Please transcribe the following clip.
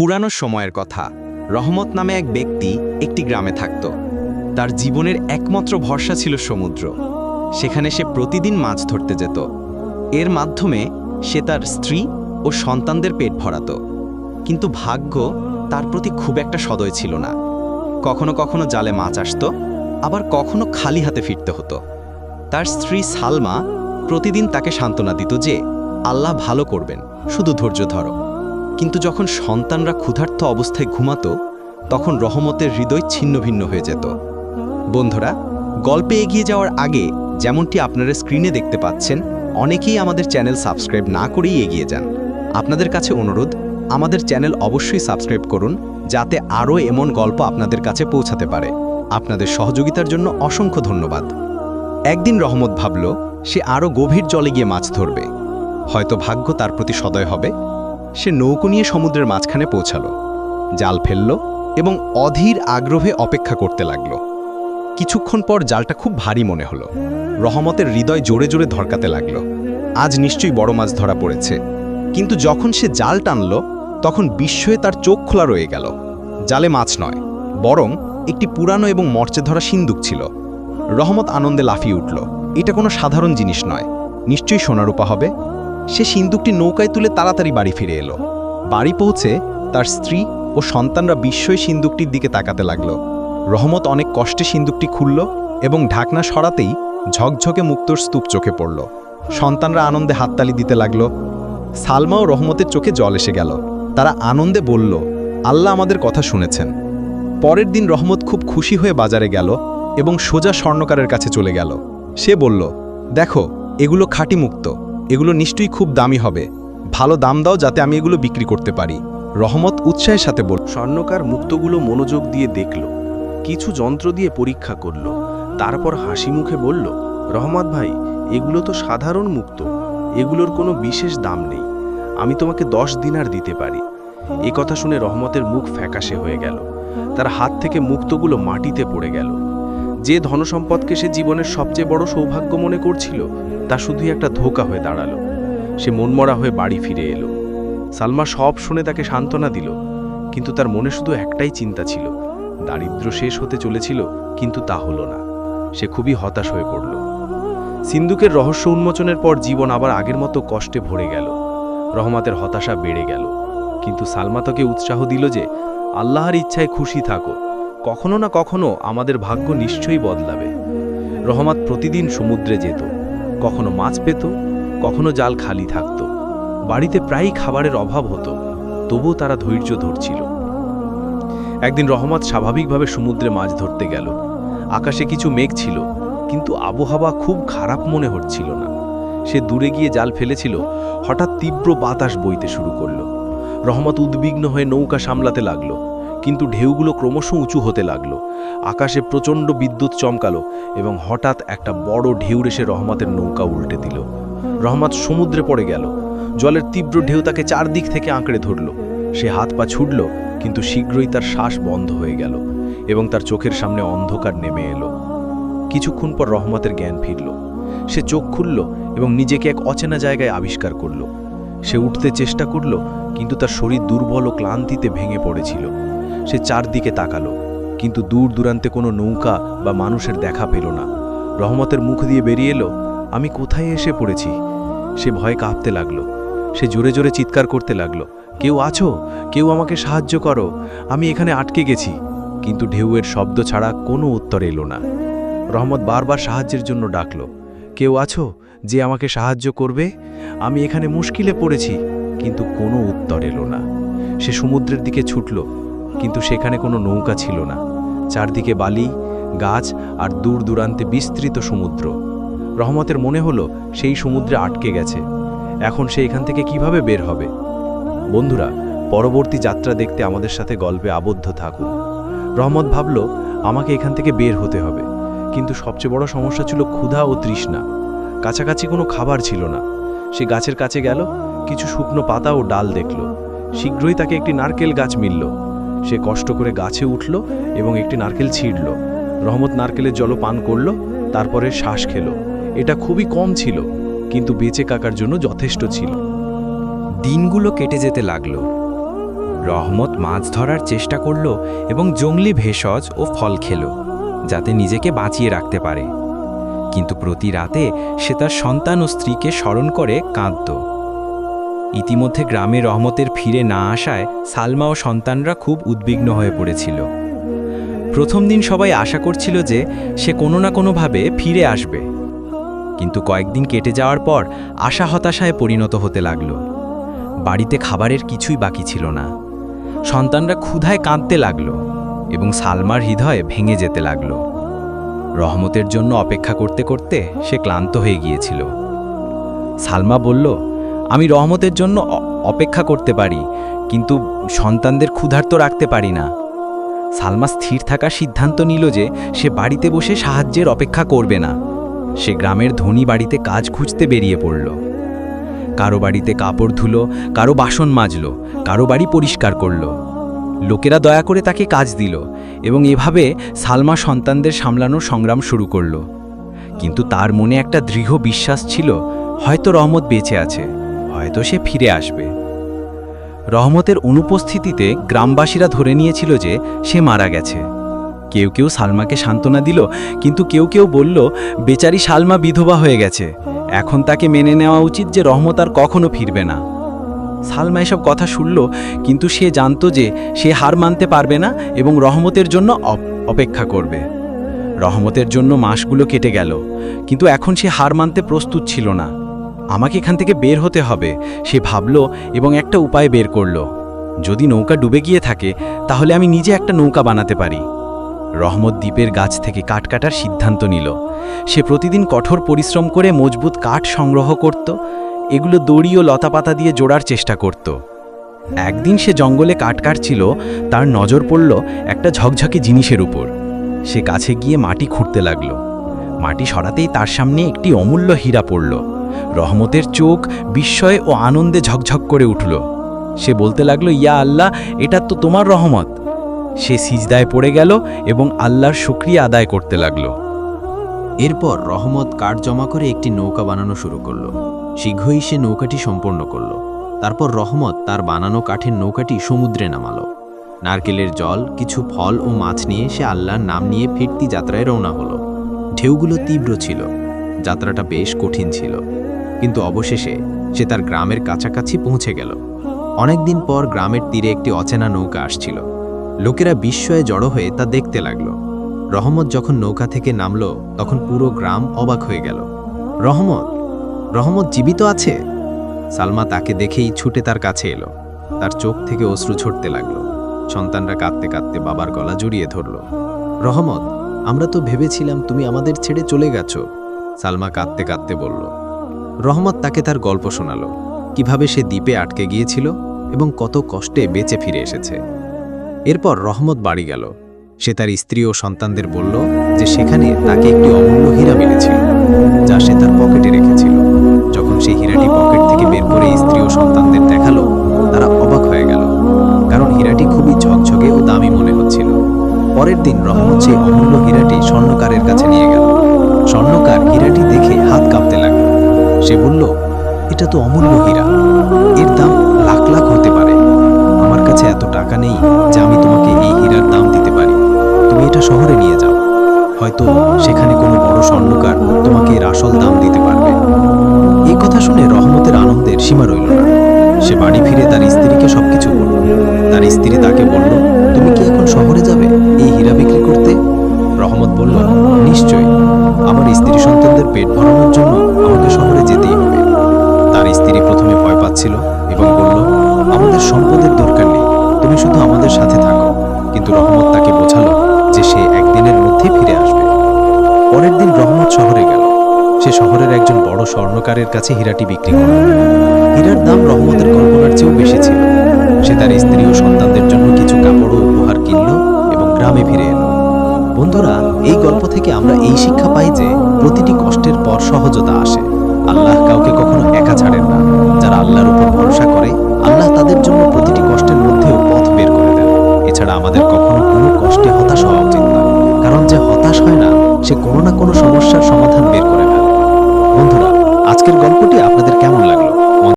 পুরানো সময়ের কথা। রহমত নামে এক ব্যক্তি একটি গ্রামে থাকত। তার জীবনের একমাত্র ভরসা ছিল সমুদ্র। সেখানে সে প্রতিদিন মাছ ধরতে যেত। এর মাধ্যমে সে তার স্ত্রী ও সন্তানদের পেট ভরাত। কিন্তু ভাগ্য তার প্রতি খুব একটা সদয় ছিল না। কখনো কখনো জালে মাছ আসত, আবার কখনো খালি হাতে ফিরতে হতো। তার স্ত্রী সালমা প্রতিদিন তাকে সান্ত্বনা দিত যে, আল্লাহ ভালো করবেন, শুধু ধৈর্য ধরো। কিন্তু যখন সন্তানরা ক্ষুধার্ত অবস্থায় ঘুমাত, তখন রহমতের হৃদয় ছিন্ন ভিন্ন হয়ে যেত। বন্ধুরা, গল্পে এগিয়ে যাওয়ার আগে যেমনটি আপনারা স্ক্রিনে দেখতে পাচ্ছেন, অনেকেই আমাদের চ্যানেল সাবস্ক্রাইব না করেই এগিয়ে যান। আপনাদের কাছে অনুরোধ, আমাদের চ্যানেল অবশ্যই সাবস্ক্রাইব করুন, যাতে আরও এমন গল্প আপনাদের কাছে পৌঁছাতে পারে। আপনাদের সহযোগিতার জন্য অসংখ্য ধন্যবাদ। একদিন রহমত ভাবল, সে আরও গভীর জলে গিয়ে মাছ ধরবে। হয়তো ভাগ্য তার প্রতি সদয় হবে। সে নৌকো নিয়ে সমুদ্রের মাঝখানে পৌঁছালো। জাল ফেলল এবং অধীর আগ্রহে অপেক্ষা করতে লাগল। কিছুক্ষণ পর জালটা খুব ভারী মনে হলো। রহমতের হৃদয় জোরে জোরে ধরকাতে লাগল। আজ নিশ্চয়ই বড় মাছ ধরা পড়েছে। কিন্তু যখন সে জাল টানল, তখন বিস্ময়ে তার চোখ খোলা রয়ে গেল। জালে মাছ নয়, বরং একটি পুরানো এবং মর্চে ধরা সিন্দুক ছিল। রহমত আনন্দে লাফিয়ে উঠল। এটা কোনো সাধারণ জিনিস নয়। নিশ্চয়ই সোনারূপা হবে। সে সিন্দুকটি নৌকায় তুলে তাড়াতাড়ি বাড়ি ফিরে এলো। বাড়ি পৌঁছে তার স্ত্রী ও সন্তানরা বিস্ময় সিন্দুকটির দিকে তাকাতে লাগল। রহমত অনেক কষ্টে সিন্দুকটি খুলল এবং ঢাকনা সরাতেই ঝকঝকে মুক্তোর স্তূপ চোখে পড়ল। সন্তানরা আনন্দে হাততালি দিতে লাগল। সালমা ও রহমতের চোখে জল এসে গেল। তারা আনন্দে বলল, আল্লাহ আমাদের কথা শুনেছেন। পরের দিন রহমত খুব খুশি হয়ে বাজারে গেল এবং সোজা স্বর্ণকারের কাছে চলে গেল। সে বলল, দেখো, এগুলো খাঁটি মুক্ত। এগুলো নিশ্চয়ই খুব দামি হবে। ভালো দাম দাও যাতে আমি এগুলো বিক্রি করতে পারি। রহমত উৎসাহের সাথে বল স্বর্ণকার মুক্তগুলো মনোযোগ দিয়ে দেখল। কিছু যন্ত্র দিয়ে পরীক্ষা করল। তারপর হাসি মুখে বলল, রহমত ভাই, এগুলো তো সাধারণ মুক্ত। এগুলোর কোনো বিশেষ দাম নেই। আমি তোমাকে দশ দিনার দিতে পারি। এ কথা শুনে রহমতের মুখ ফ্যাকাশে হয়ে গেল। তার হাত থেকে মুক্তগুলো মাটিতে পড়ে গেল। যে ধনসম্পদকে সে জীবনের সবচেয়ে বড় সৌভাগ্য মনে করছিল, তা শুধুই একটা ধোকা হয়ে দাঁড়াল। সে মনমরা হয়ে বাড়ি ফিরে এলো। সালমা সব শুনে তাকে সান্ত্বনা দিল, কিন্তু তার মনে শুধু একটাই চিন্তা ছিল দারিদ্র শেষ হতে চলেছিল, কিন্তু তা হলো না। সে খুবই হতাশ হয়ে পড়ল। সিন্ধুকের রহস্য উন্মোচনের পর জীবন আবার আগের মতো কষ্টে ভরে গেল। রহমাতের হতাশা বেড়ে গেল। কিন্তু সালমা তাকে উৎসাহ দিল যে, আল্লাহর ইচ্ছায় খুশি থাকো। কখনো না কখনো আমাদের ভাগ্য নিশ্চয়ই বদলাবে। রহমাত প্রতিদিন সমুদ্রে যেত, কখনো মাছ পেত, কখনো জাল খালি থাকত। বাড়িতে প্রায়ই খাবারের অভাব হতো, তবুও তারা ধৈর্য ধরছিল। একদিন রহমত স্বাভাবিকভাবে সমুদ্রে মাছ ধরতে গেল। আকাশে কিছু মেঘ ছিল, কিন্তু আবহাওয়া খুব খারাপ মনে হচ্ছিল না। সে দূরে গিয়ে জাল ফেলেছিল, হঠাৎ তীব্র বাতাস বইতে শুরু করল। রহমত উদ্বিগ্ন হয়ে নৌকা সামলাতে লাগল। কিন্তু ঢেউগুলো ক্রমশ উঁচু হতে লাগল। আকাশে প্রচণ্ড বিদ্যুৎ চমকালো এবং হঠাৎ একটা বড় ঢেউ এসে রহমতের নৌকা উল্টে দিল। রহমত সমুদ্রে পড়ে গেল। জলের তীব্র ঢেউ তাকে চারদিক থেকে আঁকড়ে ধরল। সে হাত পা ছুটল কিন্তু শীঘ্রই তার শ্বাস বন্ধ হয়ে গেল এবং তার চোখের সামনে অন্ধকার নেমে এলো। কিছুক্ষণ পর রহমতের জ্ঞান ফিরল। সে চোখ খুলল এবং নিজেকে এক অচেনা জায়গায় আবিষ্কার করল। সে উঠতে চেষ্টা করল কিন্তু তার শরীর দুর্বল ও ক্লান্তিতে ভেঙে পড়েছিল। সে চারদিকে তাকালো, কিন্তু দূর দূরান্তে কোনো নৌকা বা মানুষের দেখা পেল না। রহমতের মুখ দিয়ে বেরিয়ে এলো, আমি কোথায় এসে পড়েছি? সে ভয়ে কাঁপতে লাগল। সে জোরে জোরে চিৎকার করতে লাগল, কেউ আছো? কেউ আমাকে সাহায্য করো? আমি এখানে আটকে গেছি। কিন্তু ঢেউয়ের শব্দ ছাড়া কোনো উত্তর এলো না। রহমত বারবার সাহায্যের জন্য ডাকলো, কেউ আছো যে আমাকে সাহায্য করবে? আমি এখানে মুশকিলে পড়েছি। কিন্তু কোনো উত্তর এলো না। সে সমুদ্রের দিকে ছুটল, কিন্তু সেখানে কোনো নৌকা ছিল না। চারদিকে বালি, গাছ আর দূর দূরান্তে বিস্তৃত সমুদ্র। রহমতের মনে হলো সেই সমুদ্রে আটকে গেছে। এখন সে এখান থেকে কীভাবে বের হবে? বন্ধুরা, পরবর্তী যাত্রা দেখতে আমাদের সাথে গল্পে আবদ্ধ থাকুন। রহমত ভাবল, আমাকে এখান থেকে বের হতে হবে। কিন্তু সবচেয়ে বড় সমস্যা ছিল ক্ষুধা ও তৃষ্ণা। কাছাকাছি কোনো খাবার ছিল না। সে গাছের কাছে গেল কিছু শুকনো পাতা ও ডাল দেখল। শীঘ্রই তাকে একটি নারকেল গাছ মিলল। সে কষ্ট করে গাছে উঠল এবং একটি নারকেল ছিঁড়ল। রহমত নারকেলের জল পান করল, তারপরে শ্বাস খেল। এটা খুবই কম ছিল, কিন্তু বেঁচে কাকার জন্য যথেষ্ট ছিল। দিনগুলো কেটে যেতে লাগল। রহমত মাছ ধরার চেষ্টা করল এবং জঙ্গলি ভেষজ ও ফল খেল, যাতে নিজেকে বাঁচিয়ে রাখতে পারে। কিন্তু প্রতি রাতে সে তার সন্তান ও স্ত্রীকে স্মরণ করে কাঁদত। ইতিমধ্যে গ্রামে রহমতের ফিরে না আসায় সালমা ও সন্তানরা খুব উদ্বিগ্ন হয়ে পড়েছিল। প্রথম দিন সবাই আশা করছিল যে সে কোনো না কোনোভাবে ফিরে আসবে। কিন্তু কয়েকদিন কেটে যাওয়ার পর আশা হতাশায় পরিণত হতে লাগল। বাড়িতে খাবারের কিছুই বাকি ছিল না। সন্তানরা ক্ষুধায় কাঁদতে লাগল এবং সালমার হৃদয়ে ভেঙে যেতে লাগল। রহমতের জন্য অপেক্ষা করতে করতে সে ক্লান্ত হয়ে গিয়েছিল। সালমা বলল আমি রহমতের জন্য অপেক্ষা করতে পারি, কিন্তু সন্তানদের ক্ষুধার্ত রাখতে পারি না। সালমা স্থির থাকার সিদ্ধান্ত নিল যে সে বাড়িতে বসে সাহায্যের অপেক্ষা করবে না। সে গ্রামের ধনী বাড়িতে কাজ খুঁজতে বেরিয়ে পড়ল। কারও বাড়িতে কাপড় ধুলো, কারও বাসন মাজলো, কারও বাড়ি পরিষ্কার করল। লোকেরা দয়া করে তাকে কাজ দিল এবং এভাবে সালমা সন্তানদের সামলানোর সংগ্রাম শুরু করল। কিন্তু তার মনে একটা দৃঢ় বিশ্বাস ছিল, হয়তো রহমত বেঁচে আছে। হয়তো সে ফিরে আসবে। রহমতের অনুপস্থিতিতে গ্রামবাসীরা ধরে নিয়েছিল যে সে মারা গেছে। কেউ কেউ সালমাকে সান্ত্বনা দিল, কিন্তু কেউ কেউ বলল, বেচারি সালমা বিধবা হয়ে গেছে। এখন তাকে মেনে নেওয়া উচিত যে রহমত আর কখনো ফিরবে না। সালমা এসব কথা শুনল, কিন্তু সে জানতো যে সে হার মানতে পারবে না এবং রহমতের জন্য অপেক্ষা করবে। রহমতের জন্য মাসগুলো কেটে গেল, কিন্তু এখন সে হার মানতে প্রস্তুত ছিল না। আমাকে এখান থেকে বের হতে হবে। সে ভাবল এবং একটা উপায় বের করল। যদি নৌকা ডুবে গিয়ে থাকে, তাহলে আমি নিজে একটা নৌকা বানাতে পারি। রহমত দ্বীপের গাছ থেকে কাঠ কাটার সিদ্ধান্ত নিল। সে প্রতিদিন কঠোর পরিশ্রম করে মজবুত কাঠ সংগ্রহ করত, এগুলো দড়ি ও লতাপাতা দিয়ে জোড়ার চেষ্টা করত। একদিন সে জঙ্গলে কাঠ কাটছিল, তার নজর পড়ল একটা ঝকঝকে জিনিসের উপর। সে কাছে গিয়ে মাটি খুঁড়তে লাগল। মাটি সরাতেই তার সামনে একটি অমূল্য হীরা পড়ল। রহমতের চোখ বিস্ময় ও আনন্দে ঝকঝক করে উঠল। সে বলতে লাগল, ইয়া আল্লাহ, এটা তো তোমার রহমত। সে সিজদায় পড়ে গেল এবং আল্লাহর শুক্রিয়া আদায় করতে লাগল। এরপর রহমত কাঠ জমা করে একটি নৌকা বানানো শুরু করল। শীঘ্রই সে নৌকাটি সম্পন্ন করল। তারপর রহমত তার বানানো কাঠের নৌকাটি সমুদ্রে নামালো। নারকেলের জল, কিছু ফল ও মাছ নিয়ে সে আল্লাহর নাম নিয়ে ফিরতি যাত্রায় রওনা হলো। ঢেউগুলো তীব্র ছিল, যাত্রাটা বেশ কঠিন ছিল, কিন্তু অবশেষে সে তার গ্রামের কাছাকাছি পৌঁছে গেল। অনেকদিন পর গ্রামের তীরে একটি অচেনা নৌকা আসছিল। লোকেরা বিস্ময়ে জড়ো হয়ে তা দেখতে লাগল। রহমত যখন নৌকা থেকে নামলো, তখন পুরো গ্রাম অবাক হয়ে গেল। রহমত? রহমত জীবিত আছে? সালমা তাকে দেখেই ছুটে তার কাছে এলো। তার চোখ থেকে অশ্রু ছড়তে লাগল। সন্তানরা কাঁদতে কাঁদতে বাবার গলা জড়িয়ে ধরল। রহমত? আমরা তো ভেবেছিলাম তুমি আমাদের ছেড়ে চলে গেছো। সালমা কাঁদতে কাঁদতে বলল। রহমত তাকে তার গল্প শোনাল, কীভাবে সে দ্বীপে আটকে গিয়েছিল এবং কত কষ্টে বেঁচে ফিরে এসেছে। এরপর রহমত বাড়ি গেল। সে তার স্ত্রী ও সন্তানদের বলল যে সেখানে তাকে একটি অমূল্য হীরা মিলেছিল, যা সে তার পকেটে পরের দিন রহমত সেই অমূল্য হীরাটি স্বর্ণকারের কাছে নিয়ে গেল। স্বর্ণকার হীরাটি দেখে হাত কাঁপতে লাগল। সে বলল, এটা তো অমূল্য হীরা। এর দাম লাখ লাখ হতে পারে। আমার কাছে এত টাকা নেই যে আমি তোমাকে এই হীরার দাম দিতে পারি। তুমি এটা শহরে নিয়ে যাও। হয়তো সেখানে কোনো বড় স্বর্ণকার তোমাকে এর আসল দাম দিতে পারবে। এই কথা শুনে রহমতের আনন্দের সীমা রইল না। সে বাড়ি ফিরে তার স্ত্রীকে সবকিছু বলল। তার স্ত্রী তাকে বলল এখন শহরে যাবে, এই হীরা বিক্রি করতে? রহমত বলল, নিশ্চয়ই। আমার স্ত্রী সন্তানদের পেট ভরানোর জন্য আমাকে শহরে যেতেই হবে। তার স্ত্রী প্রথমে ভয় পাচ্ছিল এবং বলল, আমাদের সম্পদের দরকার নেই, তুমি শুধু আমাদের সাথে থাকো। কিন্তু রহমত তাকে বোঝালো যে সে একদিনের মধ্যে ফিরে আসবে। পরের দিন রহমত শহরে গেল। সে শহরের একজন বড় স্বর্ণকারের কাছে হীরাটি বিক্রি করল। হীরার দাম রহমতের কল্পনার চেয়েও বেশি ছিল। সে তার স্ত্রী ও সন্তানদের জন্য কিছু কাপড় উপহার কিনল এবং গ্রামে ফিরে এলো। বন্ধুরা, এই গল্প থেকে আমরা এই শিক্ষা পাই যে প্রতিটি কষ্টের পর সহজতা আসে। আল্লাহ কাউকে কখনো একা ছাড়েন না। যারা আল্লাহর উপর ভরসা করে, আল্লাহ তাদের জন্য প্রতিটি কষ্টের মধ্যেও পথ বের করে দেন। এছাড়া আমাদের কখনো কোনো কষ্টে হতাশ হওয়া উচিত না কারণ যে হতাশ হয় না, সে কোনো না কোনো সমস্যার সমাধান